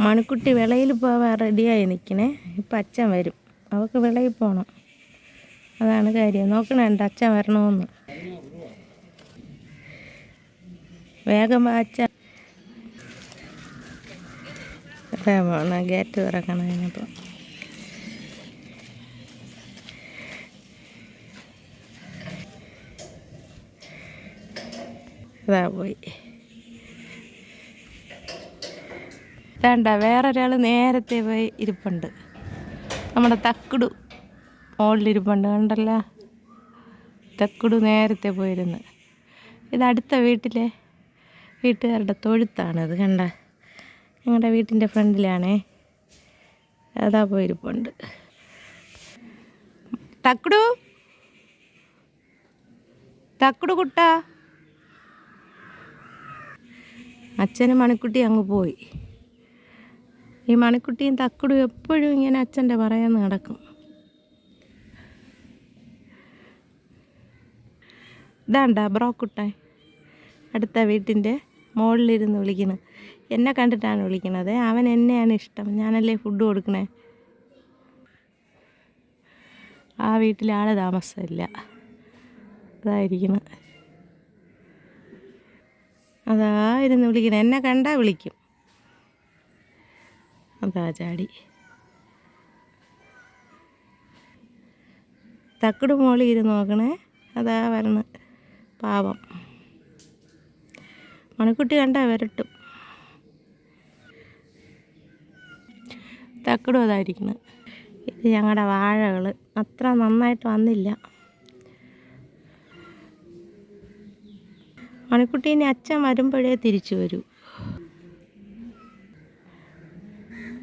മണിക്കുട്ടി വിളയിൽ പോവാൻ റെഡിയായി നിൽക്കണേ. ഇപ്പം അച്ഛൻ വരും. അവൾക്ക് വിളയിൽ പോകണം അതാണ് കാര്യം. നോക്കണേ എന്റെ അച്ഛൻ വരണമെന്ന്. വേഗം അച്ഛൻ പോണ. ഗേറ്റ് തുറക്കണം അതിനിപ്പോൾ അതാ പോയി. വേണ്ട വേറൊരാൾ നേരത്തെ പോയി ഇരിപ്പുണ്ട്. നമ്മുടെ തക്കുടു മുകളിലിരിപ്പുണ്ട് കണ്ടല്ലോ? തക്കുടു നേരത്തെ പോയിരുന്നു. ഇത് അടുത്ത വീട്ടിലെ വീട്ടുകാരുടെ തൊഴുത്താണത് കണ്ട? ഞങ്ങളുടെ വീട്ടിന്റെ ഫ്രണ്ടിലാണേ. അതാ പോയിരിപ്പുണ്ട്. തക്കുടു? തക്കുടു കുട്ട. അച്ഛനും മണിക്കുട്ടി അങ്ങ് പോയി. ഈ മണിക്കുട്ടിയും തക്കുടും എപ്പോഴും ഇങ്ങനെ അച്ഛന്റെ പറയാൻ നടക്കും ഇതാണ്ടാ ബ്രോക്കുട്ടാൻ. അടുത്ത വീട്ടിന്റെ മുകളിലിരുന്ന് വിളിക്കുന്നു എന്നെ കണ്ടിട്ടാണ് വിളിക്കണത്. അവൻ എന്നെയാണ് ഇഷ്ടം. ഞാനല്ലേ ഫുഡ് കൊടുക്കണേ? ആ വീട്ടിൽ താമസമില്ല. അതായിരിക്കണം അതാ ഇരുന്ന് വിളിക്കണം. എന്നെ കണ്ടാൽ വിളിക്കും. അതാ തക്കട് മോളി ഇരുന്ന് നോക്കണേ. അതാ വരണ. പാവം. മണിക്കുട്ടി കണ്ടാ വരട്ടും. തക്കടും അതായിരിക്കണം ഇത് ഞങ്ങളുടെ വാഴകൾ അത്ര നന്നായിട്ട് വന്നില്ല. മണിക്കുട്ടീനെ അച്ഛൻ വരുമ്പോഴേ തിരിച്ചു വരൂ.